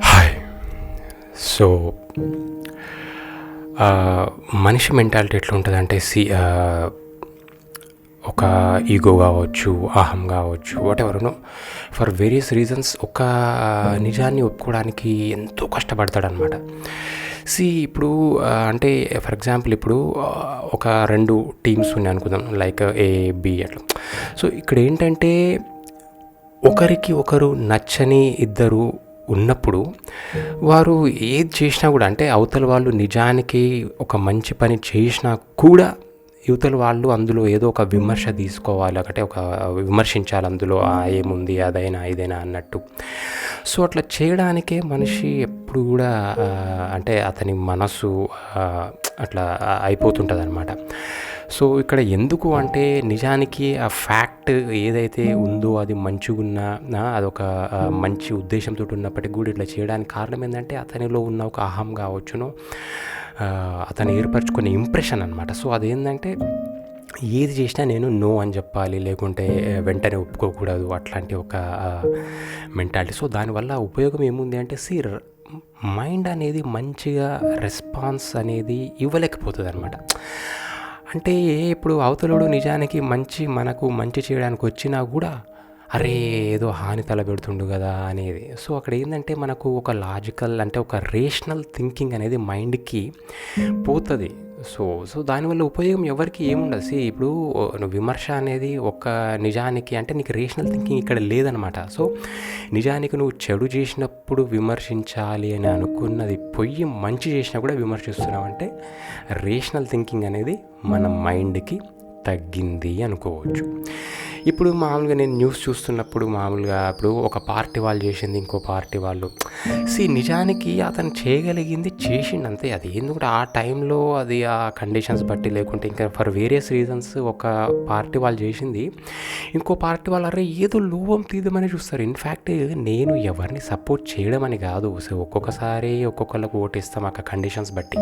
Hi so uh, మనిషి mentality ఎట్లా ఉంటుంది అంటే సి uh, ఒక ఈగో కావచ్చు అహం కావచ్చు వాట్ ఎవరునో ఫర్ వేరియస్ రీజన్స్ ఒక uh, నిజాన్ని ఒప్పుకోవడానికి ఎంతో కష్టపడతాడనమాట సి ఇప్పుడు అంటే ఫర్ ఎగ్జాంపుల్ ఇప్పుడు ఒక రెండు టీమ్స్ ఉన్నాయి అనుకుందాం లైక్ ఏ బి అట్లా. సో ఇక్కడ ఏంటంటే ఒకరికి ఒకరు నచ్చని ఇద్దరు ఉన్నప్పుడు వారు ఏది చేసినా కూడా అంటే అవతల వాళ్ళు నిజానికి ఒక మంచి పని చేసినా కూడా యువతల వాళ్ళు అందులో ఏదో ఒక విమర్శ తీసుకోవాలి ఒకటే ఒక విమర్శించాలి అందులో ఏముంది అదైనా ఇదైనా అన్నట్టు. సో అట్లా చేయడానికే మనిషి ఎప్పుడు కూడా అంటే అతని మనసు అట్లా అయిపోతుంటుంది అనమాట సో ఇక్కడ ఎందుకు అంటే నిజానికి ఆ ఫ్యాక్ట్ ఏదైతే ఉందో అది మంచిగున్నా ఆ, అదొక ఆ, మంచి ఉద్దేశంతో ఉన్నప్పటికీ కూడా ఇట్లా చేయడానికి కారణం ఏంటంటే అతనిలో ఉన్న ఒక అహం కావచ్చును అతను ఏర్పరచుకునే ఇంప్రెషన్ అనమాట సో అదేంటంటే ఏది చేసినా నేను నో అని చెప్పాలి లేకుంటే వెంటనే ఒప్పుకోకూడదు అట్లాంటి ఒక మెంటాలిటీ. సో దానివల్ల ఉపయోగం ఏముంది అంటే సి మైండ్ అనేది మంచిగా రెస్పాన్స్ అనేది ఇవ్వలేకపోతుంది అనమాట అంటే ఇప్పుడు అవతలుడు నిజానికి మంచి మనకు మంచి చేయడానికి వచ్చినా కూడా అరే ఏదో హాని తలబెడుతుండు కదా అనేది. సో అక్కడ ఏంటంటే మనకు ఒక లాజికల్ అంటే ఒక రేషనల్ థింకింగ్ అనేది మైండ్కి పోతుంది. సో సో దానివల్ల ఉపయోగం ఎవరికి ఏముండదు సి ఇప్పుడు నువ్వు విమర్శ అనేది ఒక నిజానికి అంటే నీకు రేషనల్ థింకింగ్ ఇక్కడ లేదనమాట. సో నిజానికి నువ్వు చెడు చేసినప్పుడు విమర్శించాలి అని అనుకున్నది పొయ్యి మంచి చేసినా కూడా విమర్శిస్తున్నావు అంటే రేషనల్ థింకింగ్ అనేది మన మైండ్కి తగ్గింది అనుకోవచ్చు. ఇప్పుడు మామూలుగా నేను న్యూస్ చూస్తున్నప్పుడు మామూలుగా ఇప్పుడు ఒక పార్టీ వాళ్ళు చేసింది ఇంకో పార్టీ వాళ్ళు. సి నిజానికి అతను చేయగలిగింది చేసిండు అంతే అది ఎందుకంటే ఆ టైంలో అది ఆ కండిషన్స్ బట్టి లేకుంటే ఇంకా ఫర్ వేరియస్ రీజన్స్ ఒక పార్టీ వాళ్ళు చేసింది. ఇంకో పార్టీ వాళ్ళు అరే ఏదో లోపం తీద్దామని చూస్తారు. ఇన్ఫ్యాక్ట్ నేను ఎవరిని సపోర్ట్ చేయడం అని కాదు. సో ఒక్కొక్కసారి ఒక్కొక్కళ్ళకు ఓటేస్తాం ఆ కండిషన్స్ బట్టి.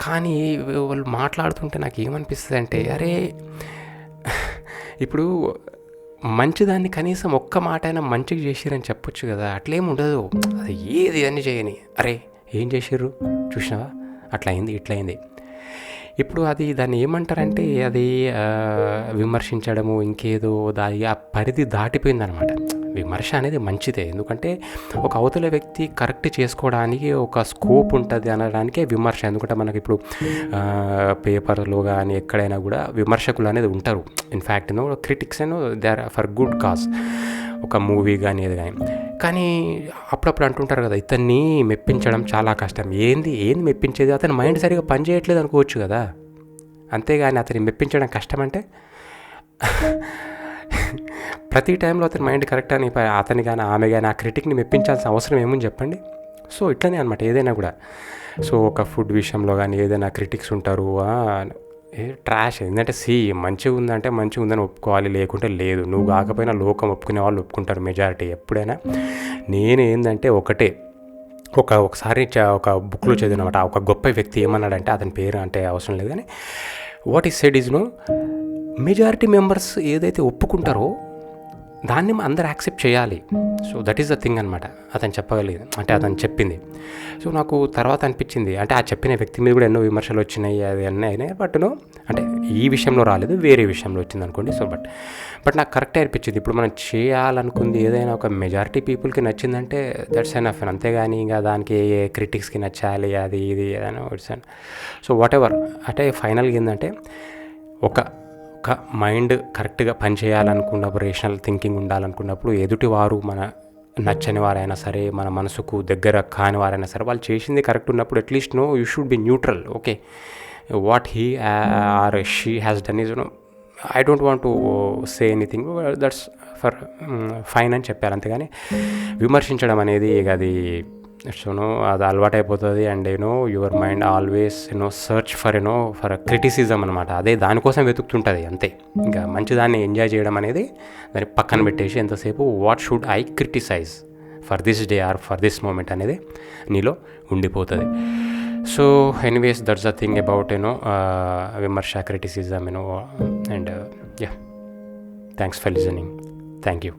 కానీ వాళ్ళు మాట్లాడుతుంటే నాకు ఏమనిపిస్తుంది అంటే అరే ఇప్పుడు మంచిదాన్ని కనీసం ఒక్క మాట అయినా మంచిగా చేసిరని చెప్పొచ్చు కదా. అట్లేం ఉండదు. అది ఏది అని చేయని. అరే ఏం చేసిర్రు? చూసినావా? అట్లా అయింది ఇట్లా అయింది ఇప్పుడు అది దాన్ని ఏమంటారంటే అది విమర్శించడము ఇంకేదో దాని ఆ పరిధి దాటిపోయిందనమాట. విమర్శ అనేది మంచిదే. ఎందుకంటే ఒక అవతల వ్యక్తి కరెక్ట్ చేసుకోవడానికి ఒక స్కోప్ ఉంటుంది అనడానికే విమర్శ. ఎందుకంటే మనకి ఇప్పుడు పేపర్లో కానీ ఎక్కడైనా కూడా విమర్శకులు అనేది ఉంటారు. In fact no critics you know they are for good cause ఒక మూవీ కానీ ఏది కానీ కానీ అప్పుడప్పుడు అంటుంటారు కదా ఇతన్ని మెప్పించడం చాలా కష్టం. ఏంది? ఏంది మెప్పించేది? అతని మైండ్ సరిగా పనిచేయట్లేదు అనుకోవచ్చు కదా. అంతేగాని అతన్ని మెప్పించడం కష్టం అంటే? ప్రతి టైంలో అతని మైండ్ కరెక్ట్? అని అతని కానీ ఆమె కానీ ఆ క్రిటిక్ని మెప్పించాల్సిన అవసరం ఏముంది చెప్పండి. సో ఇట్లనే అనమాట ఏదైనా కూడా. సో ఒక ఫుడ్ విషయంలో కానీ ఏదైనా క్రిటిక్స్ ఉంటారు ఏ ట్రాష్. ఎందుకంటే సి మంచిగా ఉందంటే మంచిగా ఉందని ఒప్పుకోవాలి లేకుంటే లేదు. నువ్వు కాకపోయినా లోకం ఒప్పుకునే వాళ్ళు ఒప్పుకుంటారు మెజారిటీ ఎప్పుడైనా. నేను ఏంటంటే ఒకటే. ఒక ఒకసారి ఒక బుక్లో చదివినమాట ఒక గొప్ప వ్యక్తి ఏమన్నాడంటే అతని పేరు అంటే అవసరం లేదు కానీ what is said is no majority members ఏదైతే ఒప్పుకుంటారో దాన్ని అందరు యాక్సెప్ట్ చేయాలి. So that is the thing అనమాట అతను చెప్పగలిగింది. అంటే అతను చెప్పింది. సో నాకు తర్వాత అనిపించింది. అంటే ఆ చెప్పిన వ్యక్తి మీద కూడా ఎన్నో విమర్శలు వచ్చినాయి అది అన్నీ అయినాయి. బట్ నో అంటే ఈ విషయంలో రాలేదు వేరే విషయంలో వచ్చింది అనుకోండి. సో బట్ బట్ నాకు కరెక్టే అనిపించింది. ఇప్పుడు మనం చేయాలనుకుంది ఏదైనా ఒక మెజారిటీ పీపుల్కి నచ్చిందంటే దట్స్ ఎనఫ్ అంతేగాని ఇంకా దానికి ఏ క్రిటిక్స్కి నచ్చాలి అది ఇది ఏదైనా ఇట్స్ సో వాట్ ఎవర్ అంటే ఫైనల్గా ఏంటంటే ఒక క మైండ్ కరెక్ట్గా పనిచేయాలనుకున్నప్పుడు రేషనల్ థింకింగ్ ఉండాలనుకున్నప్పుడు ఎదుటి వారు మన నచ్చని వారైనా సరే మన మనసుకు దగ్గర కాని వారైనా సరే వాళ్ళు చేసింది కరెక్ట్ ఉన్నప్పుడు at least no you should be neutral okay what he or she has done is no I don't want to say anything that's for fine అని చెప్పారు. అంతేగాని విమర్శించడం అనేది ఇక అది ఇట్స్ యూనో అది అలవాటు అయిపోతుంది and you know your mind always you know search for you know for criticism అనమాట అదే దానికోసం వెతుకుతుంటుంది అంతే. ఇంకా మంచి దాన్ని ఎంజాయ్ చేయడం అనేది దాన్ని పక్కన పెట్టేసి ఎంతసేపు what should I criticise for this day or for this moment అనేది నీలో ఉండిపోతుంది. So anyways that's a thing about you know విమర్శ criticism you know and yeah thanks for listening thank you